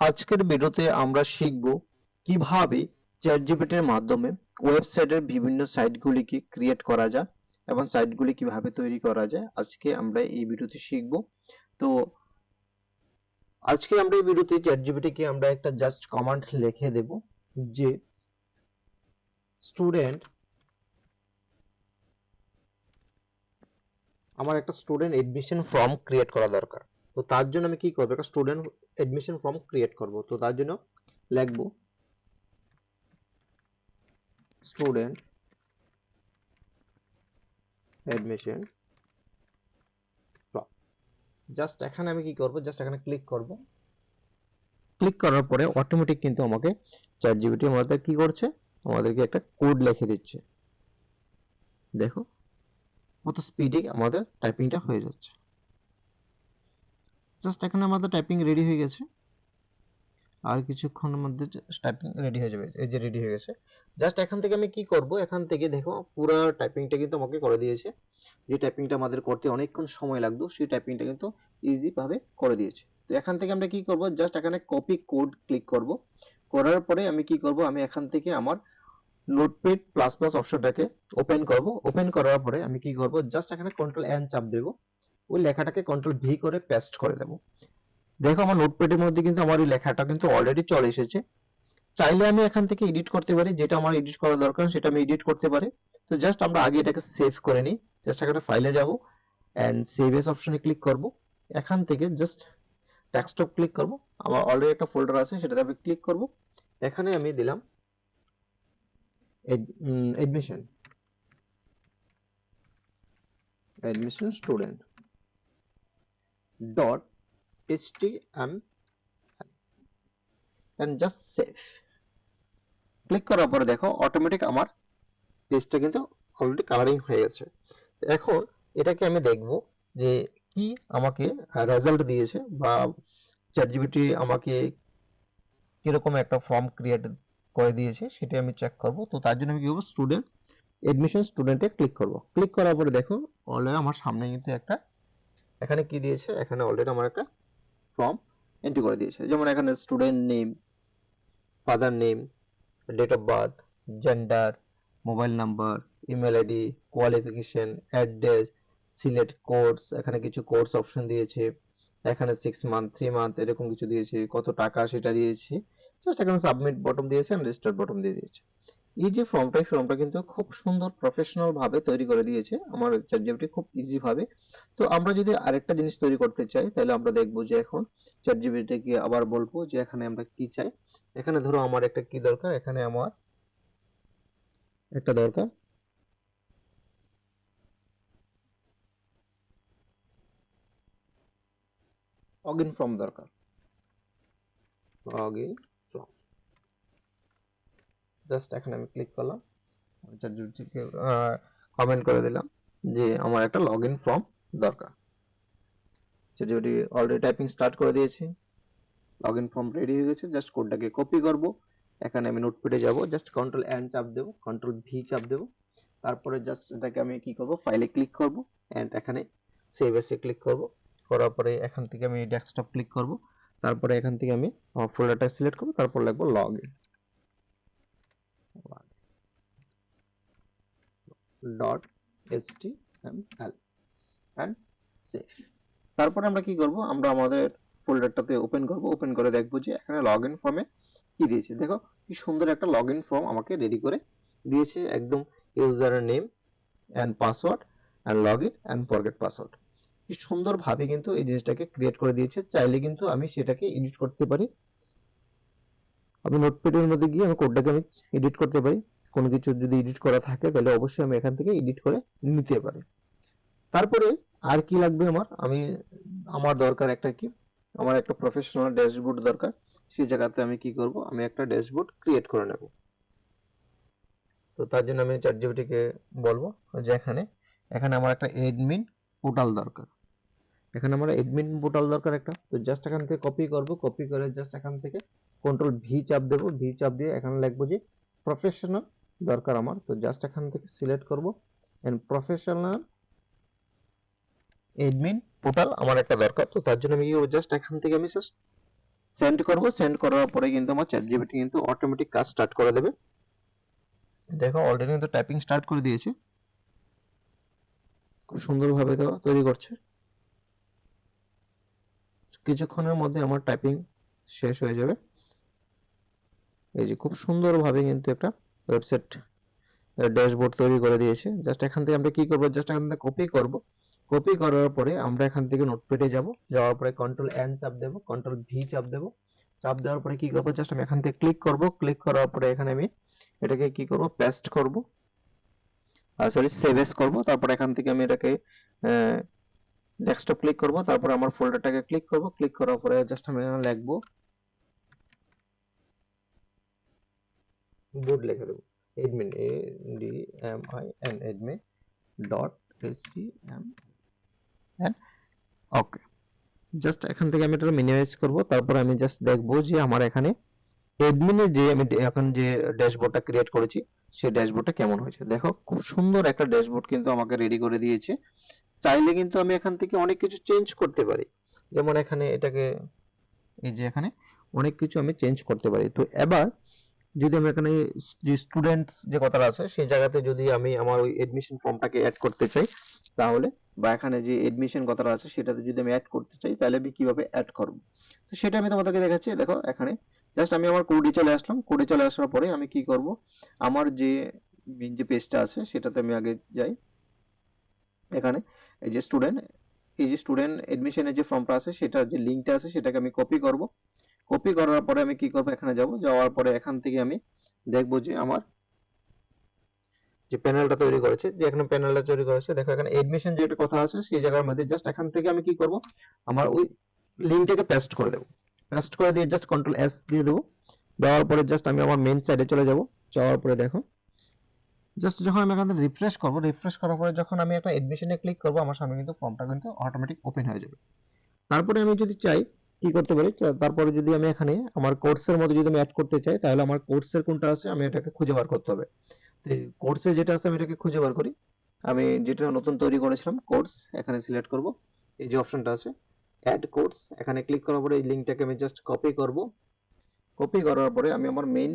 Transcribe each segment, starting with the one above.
আজকের ভিডিওতে আমরা শিখব কীভাবে চ্যাটজিপিটির মাধ্যমে ওয়েবসাইটের বিভিন্ন সাইটগুলিকে ক্রিয়েট করা যায় এবং সাইটগুলি কীভাবে তৈরি করা যায়। আজকে আমরা এই ভিডিওতে শিখব। তো আজকে আমরা এই ভিডিওতে চ্যাটজিপিটিকে আমরা একটা জাস্ট কমান্ড লিখে দেব যে স্টুডেন্ট আমার একটা স্টুডেন্ট এডমিশন ফর্ম ক্রিয়েট করা দরকার। তো তার জন্য আমি কি করব? একটা স্টুডেন্ট এডমিশন ফর্ম ক্রিয়েট করব। তো তার জন্য লিখব স্টুডেন্ট ফর্ম জাস্ট এখানে আমি কি করব? জাস্ট এখানে ক্লিক করব। ক্লিক করার পরে অটোমেটিক কিন্তু আমাকে চ্যাট জিপিটি আমাদের কি করছে? আমাদেরকে একটা কোড লিখে দিচ্ছে। দেখো, কত স্পিডে আমাদের টাইপিংটা হয়ে যাচ্ছে। জাস্ট এখানে আমাদের টাইপিং রেডি হয়ে গেছে। আর কিছুক্ষণের মধ্যে টাইপিং রেডি হয়ে যাবে। এই যে রেডি হয়ে গেছে। জাস্ট এখান থেকে আমি কি করব? এখান থেকে দেখো, পুরো টাইপিংটা কিন্তু আমাকে করে দিয়েছে। যে টাইপিংটা আমাদের করতে অনেকক্ষণ সময় লাগতো, সেই টাইপিংটা কিন্তু ইজি ভাবে করে দিয়েছে। তো এখান থেকে আমরা কি করব? জাস্ট এখানে কপি কোড ক্লিক করব। করার পরে আমি কি করব? আমি এখান থেকে আমার নোটপ্যাড প্লাস প্লাস অপশনটাকে ওপেন করব। ওপেন করার পরে আমি কি করব? জাস্ট এখানে কন্ট্রোল এন চাপ দেব। ওই লেখাটাকে কন্ট্রোল ভি করে পেস্ট করে দেব দেখো আমার নোটপ্যাডের মধ্যে কিন্তু আমার ওই লেখাটা কিন্তু অলরেডি চলে এসেছে। চাইলে আমি এখান থেকে এডিট করতে পারি, যেটা আমার এডিট করা দরকার, সেটা আমি এডিট করতে পারি। তো জাস্ট আমরা আগে এটাকে সেভ করে নিই। জাস্ট এখানে ফাইলে যাব এন্ড সেভ এস অপশনে ক্লিক করব। এখান থেকে জাস্ট ডেস্কটপ ক্লিক করব। আমার অলরেডি একটা ফোল্ডার আছে, সেটাতে আমি ক্লিক করব। এখানে আমি দিলাম admission admission student dot html and just save. Click করার পরে দেখো অটোমেটিক আমার পেজটা কিন্তু অলরেডি কালারিং হয়ে গেছে। এখন এটাকে আমি দেখব যে কি আমাকে রেজাল্ট দিয়েছে বা চ্যাটজিপিটি আমাকে কীরকম একটা ফর্ম ক্রিয়েট করে দিয়েছে সেটা আমি চেক করব। তো তার জন্য আমি কি করব? স্টুডেন্ট এডমিশন স্টুডেন্টে ক্লিক করব। ক্লিক করার পরে দেখো অলরেডি আমার সামনে কিন্তু একটা এখানে কি দিয়েছে? এখানে অলরেডি আমার একটা ফর্ম এন্ট্রি করে দিয়েছে। যেমন এখানে student name father name date of birth gender mobile number email ID qualification address select course এখানে কিছু কোর্স অপশন দিয়েছে। এখানে সিক্স মান্থ থ্রি মান্থ এরকম কিছু দিয়েছে। কত টাকা সেটা দিয়েছে। জাস্ট এখানে সাবমিট বটম দিয়েছে রেজিস্টার বটম দিয়ে দিয়েছে। এই যে ফর্মটা এই ফর্মটা কিন্তু খুব সুন্দর প্রফেশনাল ভাবে তৈরি করে দিয়েছে। আমার চ্যাটজিপিটি খুব ইজি ভাবে। তো আমরা যদি আরেকটা জিনিস তৈরি করতে চাই, তাহলে আমরা দেখব যে এখন চ্যাটজিপিটিকে আবার বলব যে এখানে আমরা কি চাই। এখানে ধরো আমার একটা কি দরকার? এখানে আমার একটা দরকার। লগইন ফর্ম দরকার। লগইন জাস্ট এখানে আমি ক্লিক করলাম। চ্যাটজিপিটিকে কমেন্ট করে দিলাম যে আমার একটা লগইন ফর্ম দরকার। চ্যাটজিপিটি অলরেডি টাইপিং স্টার্ট করে দিয়েছি। লগইন ফর্ম রেডি হয়ে গেছে। জাস্ট কোডটাকে কপি করব। এখানে আমি নোটপ্যাডে যাব। জাস্ট কন্ট্রোল এন চাপ দেব কন্ট্রোল ভি চাপ দেব। তারপরে জাস্ট এটাকে আমি কি করব? ফাইলে ক্লিক করব। এন্ড এখানে সেভ এসে ক্লিক করব। করার পরে এখান থেকে আমি ডেস্কটপ ক্লিক করব। তারপরে এখান থেকে আমি ফোল্ডারটা সিলেক্ট করব। তারপর লিখব login dot html and save. তারপরে আমরা কি করব? আমরা আমাদের ফোল্ডারটাতে ওপেন করব। ওপেন করে দেখব যে এখানে লগইন ফর্মে কি দিয়েছে। দেখো, কি সুন্দর একটা লগইন ফর্ম আমাকে রেডি করে দিয়েছে একদম ইউজারের name and password and login and forget password কি সুন্দর ভাবে কিন্তু এই জিনিসটাকে ক্রিয়েট করে দিয়েছে। চাইলে কিন্তু আমি সেটাকে এডিট করতে পারি। আমি নোটপ্যাডের মধ্যে গিয়ে আমি কোডটাকে আমি এডিট করতে পারি। কোনো কিছু যদি এডিট করা থাকে, তাহলে অবশ্যই আমি এখান থেকে এডিট করে নিতে পারি। তারপরে আর কি লাগবে আমার? আমি, আমার দরকার একটা কি? আমার একটা প্রফেশনাল ড্যাশবোর্ড দরকার। সেই জায়গাতে আমি কি করব? আমি একটা ড্যাশবোর্ড ক্রিয়েট করে নেব। তো তার জন্য আমি চ্যাটজিপিটিকে বলব যে এখানে এখানে আমার একটা এডমিন পোর্টাল দরকার। এখানে আমার এডমিন পোর্টাল দরকার একটা। তো জাস্ট এখান থেকে কপি করব। কপি করে জাস্ট এখান থেকে কন্ট্রোল ভি চাপ দেব। ভি চাপ দিয়ে এখানে লিখব যে প্রফেশনাল দরকার আমার। তো জাস্ট এখান থেকে সিলেক্ট করব। এন্ড প্রফেশনাল এডমিন পোর্টাল আমার একটা দরকার। তো তার জন্য আমি কি জাস্ট এখান থেকে আমি জাস্ট সেন্ড করব। সেন্ড করার পরে কিন্তু আমার চ্যাট জিপিটি কিন্তু অটোমেটিক কাজ স্টার্ট করে দেবে। দেখো অলরেডি কিন্তু টাইপিং স্টার্ট করে দিয়েছে। খুব সুন্দরভাবে তো তৈরি করছে। কিছুক্ষণের মধ্যে আমার টাইপিং শেষ হয়ে যাবে। এই যে খুব সুন্দরভাবে কিন্তু একটা ওয়েবসাইট ড্যাশবোর্ড তৈরি করে দিয়েছে। জাস্ট এখান থেকে আমরা কি করব? জাস্ট এখান থেকে কপি করব। কপি করার পরে আমরা এখান থেকে নোটপ্যাডে যাব। যাওয়ার পরে কন্ট্রোল এন চাপ দেব কন্ট্রোল ভি চাপ দেব। চাপ দেওয়ার পরে কি করব? জাস্ট আমি এখান থেকে ক্লিক করব। ক্লিক করার পরে এখানে আমি এটাকে কি করব? পেস্ট করব। সরি সেভ এস করব। তারপর এখান থেকে আমি এটাকে ডেস্কটপ ক্লিক করব। তারপর আমার ফোল্ডারটাকে ক্লিক করব। ক্লিক করার পরে জাস্ট আমি এখানে লিখব বোর্ড লিখে দেবো। admin a, d, m, i, n, admin, dot html okay just এখান থেকে আমি এটা মিনিমাইজ করব, তারপর আমি জাস্ট দেখব যে আমার এখানে এডমিনে যে আমি এখন যে ড্যাশবোর্ডটা ক্রিয়েট করেছি, সেই ড্যাশবোর্ডটা কেমন হয়েছে। দেখো, খুব সুন্দর একটা ড্যাশবোর্ড কিন্তু আমাকে রেডি করে দিয়েছে। চাইলে কিন্তু আমি এখান থেকে অনেক কিছু চেঞ্জ করতে পারি। যেমন এখানে এটাকে, এই যে এখানে অনেক কিছু আমি চেঞ্জ করতে পারি। তো এবার যদি আমি এখানে যে স্টুডেন্টস যে কথাটা আছে, সেই জায়গাতে যদি আমি আমার ওই এডমিশন ফর্মটাকে অ্যাড করতে চাই, তাহলে বা এখানে যে এডমিশন কথাটা আছে, সেটাতে যদি আমি অ্যাড করতে চাই, তাহলে আমি কীভাবে অ্যাড করব? তো সেটা আমি তোমাদেরকে দেখাচ্ছি, দেখো এখানে। জাস্ট আমি আমার কোডে চলে আসলাম। কোডে চলে আসার পরে আমি কি করব? আমার যে মেইন যে পেজটা আছে, সেটাতে আমি আগে যাই। এখানে এই যে স্টুডেন্ট এই যে স্টুডেন্ট এডমিশনের যে ফর্মটা আছে, সেটার যে লিঙ্কটা আছে, সেটাকে আমি কপি করব। কপি করার পরে আমি কি করব? এখানে যাব। যাওয়ার পরে এখান থেকে আমি দেখব যে আমার যে প্যানেলটা তৈরি করেছে, যে এখানে প্যানেলটা তৈরি করেছে, দেখো এখানে এডমিশন যে একটা কথা আছে, সেই জায়গার মধ্যে জাস্ট এখান থেকে আমি কি করব? আমার ওই লিংকটাকে পেস্ট করে দেব। পেস্ট করে দিয়ে জাস্ট কন্ট্রোল এস দিয়ে দেবো। দেওয়ার পরে জাস্ট আমি আমার মেইন সাইডে চলে যাব। যাওয়ার পরে দেখো জাস্ট যখন আমি এখান থেকে রিফ্রেশ করব রিফ্রেশ করার পরে যখন আমি একটা এডমিশনে ক্লিক করব, আমার সামনে কিন্তু ফর্মটা কিন্তু অটোমেটিক ওপেন হয়ে যাবে। তারপরে আমি যদি চাই কি করতে পারি? তারপরে যদি আমি এখানে আমার কোর্সের মধ্যে যদি আমি অ্যাড করতে চাই, তাহলে আমার কোর্সের কোনটা আছে আমি এটাকে খুঁজে বার করতে হবে। তো কোর্সে যেটা আছে আমি এটাকে খুঁজে বার করি। আমি যেটা নতুন তৈরি করেছিলাম কোর্স এখানে সিলেক্ট করব। এই যে অপশনটা আছে অ্যাড কোর্স এখানে ক্লিক করার পরে এই লিংকটাকে আমি জাস্ট কপি করব। কপি করার পরে আমি আমার মেইন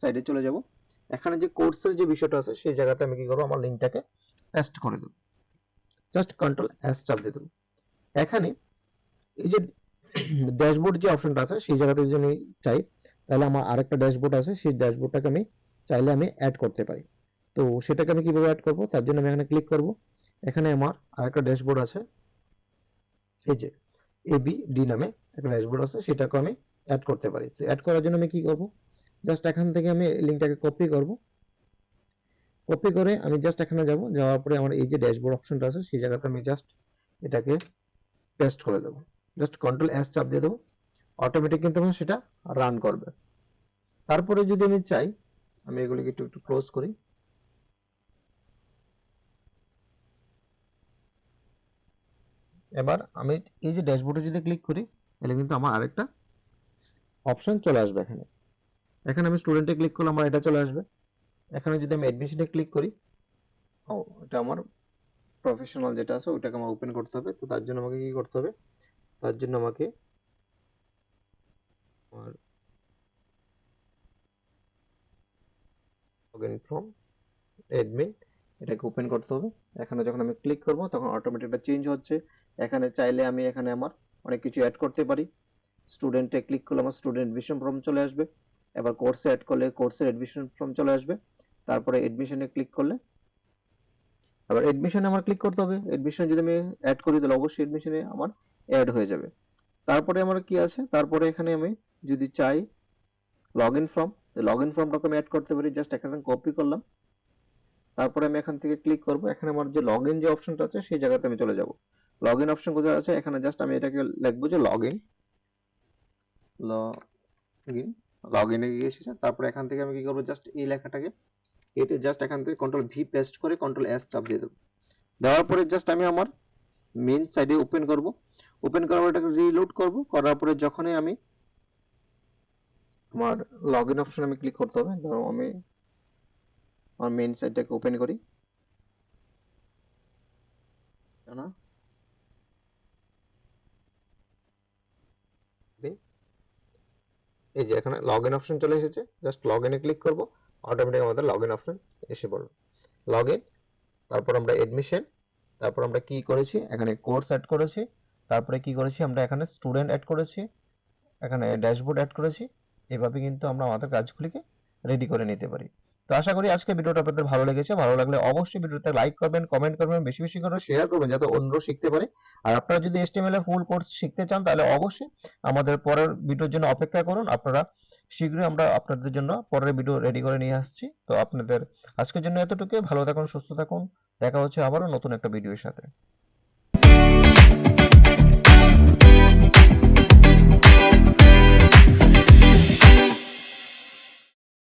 সাইডে চলে যাব। এখানে যে কোর্সের যে বিষয়টা আছে, সেই জায়গাতে আমি কি করব? আমার লিংকটাকে পেস্ট করে দেব। জাস্ট কন্ট্রোল এস চাপ দিয়ে দেব। এখানে এই যে ড্যাশবোর্ড যে অপশনটা আছে, সেই জায়গাতে যদি আমি চাই, তাহলে আমার আরেকটা ড্যাশবোর্ড আছে, সেই ড্যাশবোর্ডটাকে আমি চাইলে আমি অ্যাড করতে পারি। তো সেটাকে আমি কীভাবে অ্যাড করব? তার জন্য আমি এখানে ক্লিক করব। এখানে আমার আরেকটা ড্যাশবোর্ড আছে। এই যে এবি ডি নামে একটা ড্যাশবোর্ড আছে সেটাকে আমি অ্যাড করতে পারি। তো অ্যাড করার জন্য আমি কি করব? জাস্ট এখান থেকে আমি লিংকটাকে কপি করব। কপি করে আমি জাস্ট এখানে যাব, যাওয়ার পরে আমার এই যে ড্যাশবোর্ড অপশনটা আছে, সেই জায়গাতে আমি জাস্ট এটাকে পেস্ট করে দেবো। জাস্ট কন্ট্রোল এস চাপ দিয়ে দেবো। অটোমেটিক কিন্তু আমার সেটা রান করবে। তারপরে যদি আমি চাই, আমি এগুলিকে একটু একটু ক্লোজ করি। এবার আমি এই যে ড্যাশবোর্ডে যদি ক্লিক করি, তাহলে কিন্তু আমার আরেকটা অপশন চলে আসবে এখানে। এখানে আমি স্টুডেন্টে ক্লিক করলে আমার এটা চলে আসবে। এখানে যদি আমি অ্যাডমিশনে ক্লিক করি, ও, এটা আমার প্রফেশনাল যেটা আছে, ওটাকে আমার ওপেন করতে হবে। তো তার জন্য আমাকে কি করতে হবে? তার জন্য আমাকে আমার লগইন ফ্রম অ্যাডমিন এটাকে ওপেন করতে হবে। এখানে যখন আমি ক্লিক করব, তখন অটোমেটিক চেঞ্জ হচ্ছে। এখানে চাইলে আমি এখানে আমার অনেক কিছু অ্যাড করতে পারি। স্টুডেন্টে ক্লিক করলে আমার স্টুডেন্ট এডমিশন ফর্ম চলে আসবে। এবার কোর্সে অ্যাড করলে কোর্সের এডমিশন ফর্ম চলে আসবে। তারপরে এডমিশনে ক্লিক করলে আবার এডমিশনে আমার ক্লিক করতে হবে। এডমিশন যদি আমি অ্যাড করি, তাহলে অবশ্যই এডমিশনে আমার অ্যাড হয়ে যাবে। তারপরে আমার কি আছে? তারপরে এখানে আমি যদি চাই log in form log in ফর্মটাকে আমি অ্যাড করতে পারি জাস্ট এখানে কপি করলাম। তারপরে আমি এখান থেকে ক্লিক করব। এখানে আমার যে লগ ইন যে অপশনটা আছে, সেই জায়গাতে আমি চলে যাব। লগ ইন অপশন কোথায় আছে? এখানে জাস্ট আমি এটাকে লিখব যে log in log in log ইনে গিয়েছি তারপরে এখান থেকে আমি কি করব? জাস্ট এই লেখাটাকে এটা জাস্ট এখান থেকে কন্ট্রোল ভি পেস্ট করে কন্ট্রোল এস চাপ দিয়ে দেবো। দেওয়ার পরে জাস্ট আমি আমার মেইন সাইডে ওপেন করব। ওপেন করার এটাকে রিলোড করব। করার পরে যখনই আমি আমার লগ ইন অপশন আমি ক্লিক করতে হবে, ধরো আমি আমার মেইন সাইটটাকে ওপেন করি। না এই যে এখানে লগ ইন অপশন চলে এসেছে জাস্ট লগ ইনে ক্লিক করব অটোমেটিক আমাদের লগ ইন অপশন এসে পড়বে। লগ ইন তারপর আমরা এডমিশন তারপর আমরা কি করেছি? এখানে কোর্স অ্যাড করেছি। তারপরে কি করেছি, আমরা এখানে স্টুডেন্ট অ্যাড করেছি, এখানে ড্যাশবোর্ড অ্যাড করেছি, এভাবে কিন্তু আমরা আমাদের কাজগুলিকে রেডি করে নিতে পারি। তো আশা করি আজকে ভিডিওটা আপনাদের ভালো লেগেছে, ভালো লাগলে অবশ্যই ভিডিওতে লাইক করবেন কমেন্ট করবেন, বেশি বেশি করে শেয়ার করবেন যাতে অন্যরা শিখতে পারে। আর আপনারা যদি HTML এর ফুল কোর্স শিখতে চান, তাহলে অবশ্যই আমাদের পরের ভিডিওর জন্য অপেক্ষা করুন। আপনারা শীঘ্রই আমরা আপনাদের জন্য পরের ভিডিও রেডি করে নিয়ে আসছি। তো আপনাদের আজকের জন্য এতটুকু ভালো থাকুন, সুস্থ থাকুন, দেখা হচ্ছে আবারও নতুন একটা ভিডিওর সাথে।